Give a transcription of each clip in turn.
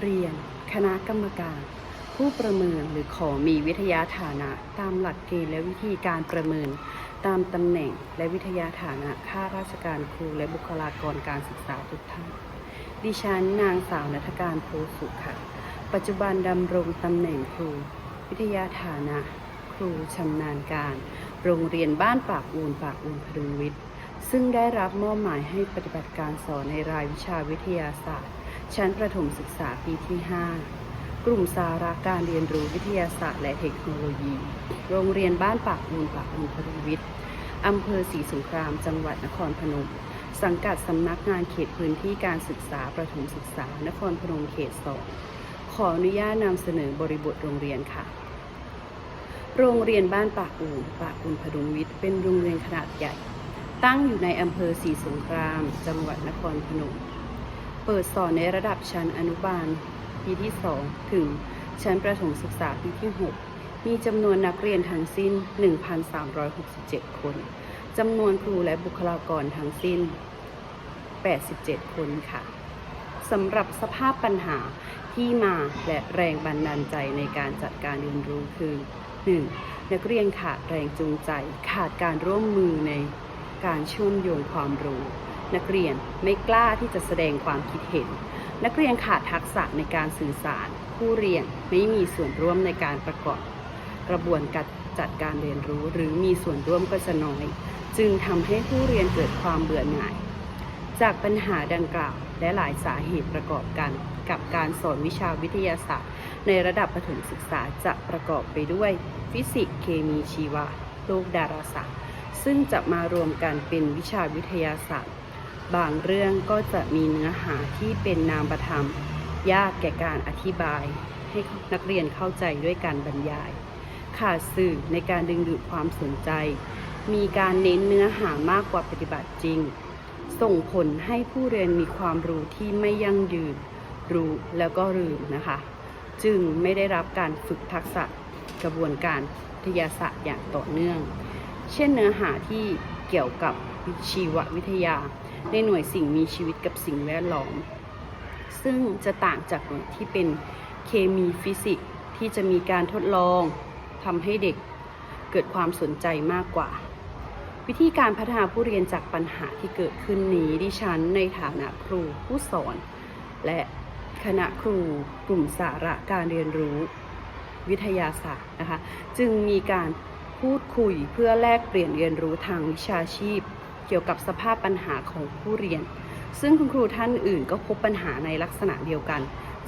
เรียน คณะกรรมการ ผู้ประเมินหรือขอมีวิทยาฐานะ ตามหลักเกณฑ์และวิธีการประเมิน ตามตำแหน่งและวิทยาฐานะข้าราชการครูและบุคลากรการศึกษาทุกท่าน ดิฉันนางสาวนัฐการโพสุขค่ะ ปัจจุบันดำรงตำแหน่งครู วิทยาฐานะ ครูชำนาญการ โรงเรียนบ้านปากอูนปากอูนพดุงวิทย์ซึ่งได้รับมอบหมายให้ปฏิบัติการสอนในรายวิชาวิทยาศาสตร์ ชั้นประถมศึกษาปีที่ 5 กลุ่มสาระการเรียนรู้วิทยาศาสตร์และเทคโนโลยี โรงเรียนบ้านปากอูนปากอูนพดุงวิทย์อำเภอศรีสงคราม จังหวัดนครพนม สังกัดสำนักงานเขตพื้นที่การศึกษาประถมศึกษา นครพนมเขตสองขออนุญาตนำเสนอบริบทโรงเรียนค่ะ โรงเรียนบ้านปากอู่ปากอู่พดุงวิทย์เป็นโรงเรียนขนาดใหญ่ ตั้งอยู่ในอำเภอศรีสงคราม จังหวัดนครพนม เปิดสอนในระดับชั้นอนุบาล ปีที่ 2 ถึงชั้นประถมศึกษาปีที่ 6 มีจำนวนนักเรียนทั้งสิ้น 1,367 คน จำนวนครูและบุคลากรทั้งสิ้น 87 คนค่ะสำหรับสภาพปัญหาที่มาและแรงบันดาลใจในการจัดการเรียนรู้คือ 1. นักเรียนขาดแรงจูงใจ ขาดการร่วมมือในการเชื่อมโยงความรู้ นักเรียนไม่กล้าที่จะแสดงความคิดเห็น นักเรียนขาดทักษะในการสื่อสาร ผู้เรียนไม่มีส่วนร่วมในการประกอบ กระบวนการจัดการเรียนรู้หรือมีส่วนร่วมก็จะน้อย จึงทำให้ผู้เรียนเกิดความเบื่อหน่าย จากปัญหาดังกล่าวและหลายสาเหตุประกอบกัน กับการสอนวิชาวิทยาศาสตร์ ในระดับประถมศึกษาจะประกอบไปด้วย ฟิสิกส์เคมีชีวะโลกดาราศาสตร์ ซึ่งจะมารวมกันเป็นวิชาวิทยาศาสตร์ บางเรื่องก็จะมีเนื้อหาที่เป็นนามธรรม ยากแก่การอธิบาย ให้นักเรียนเข้าใจด้วยการบรรยาย ขาดสื่อในการดึงดูดความสนใจ มีการเน้นเนื้อหามากกว่าปฏิบัติจริง ส่งผลให้ผู้เรียนมีความรู้ที่ไม่ยั่งยืน รู้แล้วก็ลืมนะคะ จึงไม่ได้รับการฝึกทักษะกระบวนการวิทยาศาสตร์อย่างต่อเนื่อง เช่นเนื้อหาที่เกี่ยวกับ ชีววิทยา ในหน่วยสิ่งมีชีวิตกับสิ่งแวดล้อม ซึ่งจะต่างจากหน่วยที่เป็นเคมีฟิสิกส์ที่จะมีการทดลองทำให้เด็กเกิดความสนใจมากกว่า วิธีการพัฒนาผู้เรียนจากปัญหาที่เกิดขึ้นนี้ดิฉันในฐานะครูผู้สอน และคณะครูกลุ่มสาระการเรียนรู้วิทยาศาสตร์นะคะ จึงมีการพูดคุยเพื่อแลกเปลี่ยนเรียนรู้ทางวิชาชีพ เกี่ยวกับสภาพปัญหาของผู้เรียน ซึ่งคุณครูท่านอื่นก็พบปัญหาในลักษณะเดียวกัน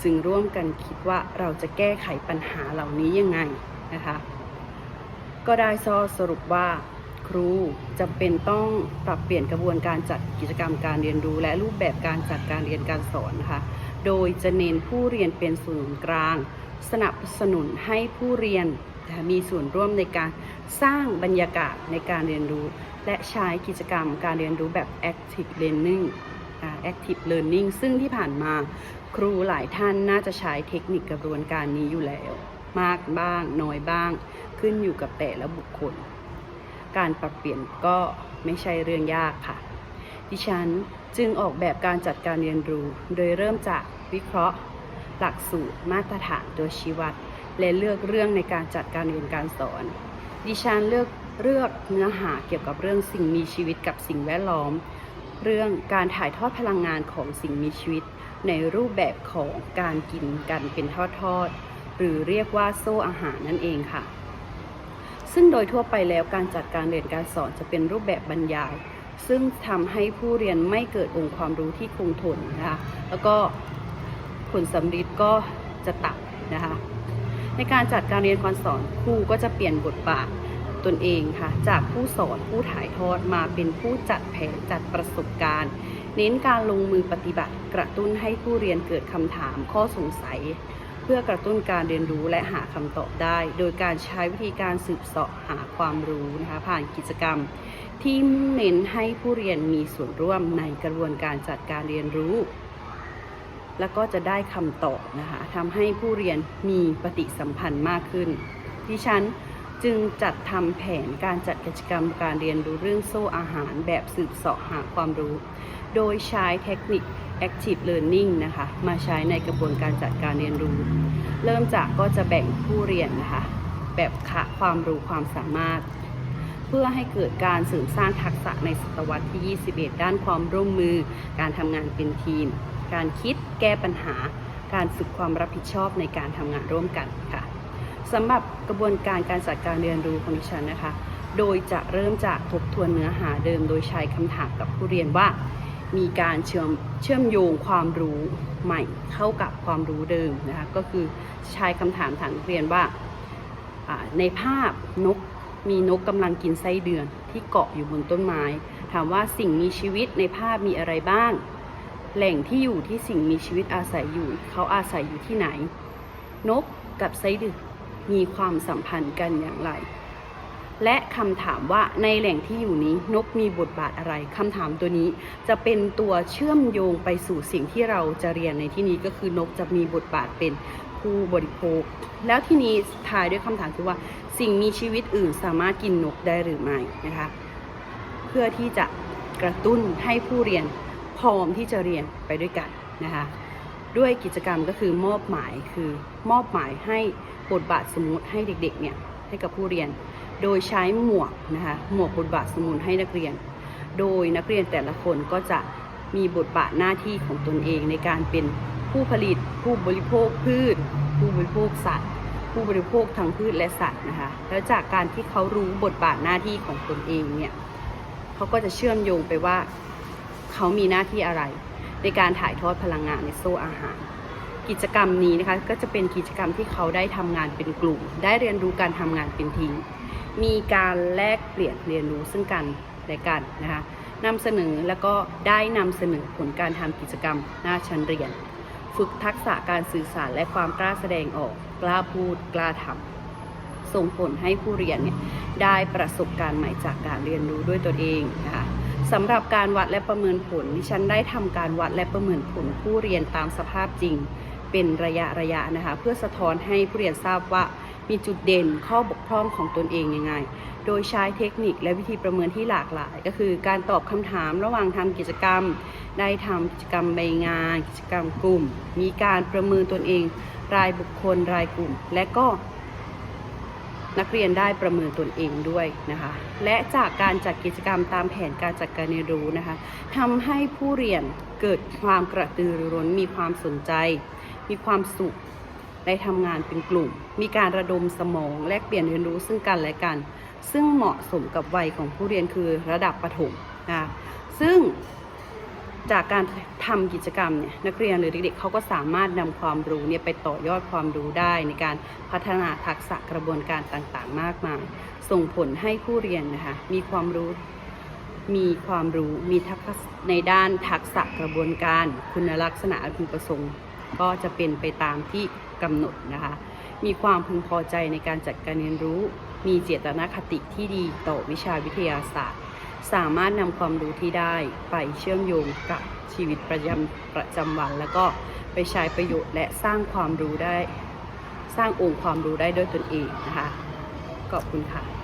จึงร่วมกันคิดว่าเราจะแก้ไขปัญหาเหล่านี้ยังไงนะคะก็ได้ซอสรุปว่าครูจำเป็นต้องปรับเปลี่ยนกระบวนการจัดกิจกรรมการเรียนรู้ และรูปแบบการจัดการเรียนการสอนนะคะ โดยจะเน้นผู้เรียนเป็นศูนย์กลาง สนับสนุนให้ผู้เรียน มีส่วนร่วมในการสร้างบรรยากาศในการเรียนรู้ และใช้กิจกรรมการเรียนรู้แบบ active learning active learning ซึ่งที่ผ่านมาครูหลายท่านน่าจะใช้เทคนิคกระบวนการนี้อยู่แล้ว มากบ้างน้อยบ้าง ขึ้นอยู่กับแต่ละบุคคล การปรับเปลี่ยนก็ไม่ใช่เรื่องยากค่ะ ดิฉันจึงออกแบบการจัดการเรียนรู้ โดยเริ่มจากวิเคราะห์ หลักสูตรมาตรฐานตัวชี้วัด และเลือกเรื่องในการจัดการเรียนการสอน ดิฉันเลือกเลือกเนื้อหาเกี่ยวกับเรื่องสิ่งมีชีวิตกับสิ่งแวดล้อม เรื่องการถ่ายทอดพลังงานของสิ่งมีชีวิต ในรูปแบบของการกินกันเป็นทอดๆหรือเรียกว่าโซ่อาหารนั่นเองค่ะ ซึ่งโดยทั่วไปแล้วการจัดการเรียนการสอนจะเป็นรูปแบบบรรยาย ซึ่งทำให้ผู้เรียนไม่เกิดองค์ความรู้ที่คงทนนะคะแล้วก็ผลสำลิดก็จะต่ำนะคะ ในการจัดการเรียนการสอนครูก็จะเปลี่ยนบทบาทตนเองค่ะ จากผู้สอนผู้ถ่ายทอดมาเป็นผู้จัดแผนจัดประสบการณ์ เน้นการลงมือปฏิบัติ กระตุ้นให้ผู้เรียนเกิดคำถามข้อสงสัย เพื่อกระตุ้นการเรียนรู้และหาคำตอบได้ โดยการใช้วิธีการสืบเสาะหาความรู้นะคะผ่านกิจกรรม ที่มุ่งเน้นให้ผู้เรียนมีส่วนร่วมในกระบวนการจัดการเรียนรู้ แล้วก็จะได้คำตอบนะคะทำให้ผู้เรียนมีปฏิสัมพันธ์มากขึ้น ดิฉันจึงจัดทำแผนการจัดกิจกรรมการเรียนรู้เรื่องโซ่อาหารแบบสืบเสาะหาความรู้ โดยใช้เทคนิค active learning นะคะมาใช้ในกระบวนการจัดการเรียนรู้ เริ่มจากก็จะแบ่งผู้เรียนนะคะแบบคะความรู้ความสามารถ เพื่อให้เกิดการเสริมสร้างทักษะในศตวรรษที่ 21 ด้านความร่วมมือ การทำงานเป็นทีม การคิดแก้ปัญหา การฝึกความรับผิดชอบในการทำงานร่วมกันค่ะสำหรับกระบวนการการจัดการเรียนรู้ของดิฉันนะคะ โดยจะเริ่มจากทบทวนเนื้อหาเดิม โดยใช้คำถามกับผู้เรียนว่า มีการเชื่อมเชื่อมโยงความรู้ใหม่เข้ากับความรู้เดิมนะคะ ก็คือใช้คำถามถามเรียนว่า ในภาพนกมีนกกำลังกินไส้เดือนที่เกาะอยู่บนต้นไม้ ถามว่าสิ่งมีชีวิตในภาพมีอะไรบ้าง แหล่งที่อยู่ที่สิ่งมีชีวิตอาศัยอยู่ เขาอาศัยอยู่ที่ไหน นกกับไส้เดือนมีความสัมพันธ์กันอย่างไร และคำถามว่าในแหล่งที่อยู่นี้นกมีบทบาทอะไรคำถามตัวนี้จะเป็นตัวเชื่อมโยงไปสู่สิ่งที่เราจะเรียนในที่นี้ก็คือนกจะมีบทบาทเป็นผู้บริโภค แล้วที่นี้ทายด้วยคำถามคือว่า สิ่งมีชีวิตอื่นสามารถกินนกได้หรือไม่นะคะ เพื่อที่จะกระตุ้นให้ผู้เรียน พร้อมที่จะเรียนไปด้วยกันนะคะด้วยกิจกรรมก็คือมอบหมายคือมอบหมายให้บทบาทสมมุติให้เด็กๆเนี่ยให้กับผู้เรียน โดยใช้หมวกนะคะหมวกบทบาทสมมุติให้นักเรียน โดยนักเรียนแต่ละคนก็จะมีบทบาทหน้าที่ของตนเองในการเป็นผู้ผลิต ผู้บริโภคพืช ผู้บริโภคสัตว์ ผู้บริโภคทั้งพืชและสัตว์นะคะแล้วจากการที่เขารู้บทบาทหน้าที่ของตนเองเนี่ยเขาก็จะเชื่อมโยงไปว่า เขามีหน้าที่อะไร ในการถ่ายทอดพลังงานในโซ่อาหาร กิจกรรมนี้นะคะก็จะเป็นกิจกรรมที่เขาได้ทำงานเป็นกลุ่ม ได้เรียนรู้การทำงานเป็นทีมมีการแลกเปลี่ยนเรียนรู้ซึ่งกันและกันนะคะนำเสนอแล้วก็ได้นำเสนอผลการทำกิจกรรมหน้าชั้นเรียน ฝึกทักษะการสื่อสารและความกล้าแสดงออก กล้าพูดกล้าทำส่งผลให้ผู้เรียนเนี่ยได้ประสบการณ์ใหม่จากการเรียนรู้ด้วยตนเองนะคะ สำหรับการวัดและประเมินผลดิฉันได้ทำการวัดและประเมินผลผู้เรียนตามสภาพจริง เป็นระยะระยะนะคะ เพื่อสะท้อนให้ผู้เรียนทราบว่ามีจุดเด่นข้อบกพร่องของตนเองยังไง โดยใช้เทคนิคและวิธีประเมินที่หลากหลาย ก็คือการตอบคำถามระหว่างทำกิจกรรม ได้ทำกิจกรรมใบงาน กิจกรรมกลุ่ม มีการประเมินตนเอง รายบุคคลรายกลุ่ม และก็ นักเรียนได้ประเมินตนเองด้วยนะคะ และจากการจัดกิจกรรมตามแผนการจัดการเรียนรู้นะคะทำให้ผู้เรียนเกิดความกระตือรือร้น มีความสนใจ มีความสุขได้ทำงานเป็นกลุ่ม มีการระดมสมอง แลกเปลี่ยนเรียนรู้ซึ่งกันและกัน ซึ่งเหมาะสมกับวัยของผู้เรียนคือระดับประถมนะะซึ่ง จากการทำกิจกรรมเนี่ยนักเรียนหรือเด็กๆเขาก็สามารถนำความรู้เนี่ยไปต่อยอดความรู้ได้ในการพัฒนาทักษะกระบวนการต่างๆ มากมาย ส่งผลให้ผู้เรียนนะคะมีความรู้มีความรู้มีทักษะในด้านทักษะกระบวนการ คุณลักษณะอันพึงประสงค์ ก็จะเป็นไปตามที่กำหนดนะคะมีความพึงพอใจในการจัดการเรียนรู้ มีเจตนาคติที่ดีต่อวิชาวิทยาศาสตร์ สามารถนำความรู้ที่ได้ไปเชื่อมโยงกับชีวิตประจำประจำวัน แล้วก็ไปใช้ประโยชน์และสร้างความรู้ได้ สร้างองค์ความรู้ได้ด้วยตนเองนะคะขอบคุณค่ะ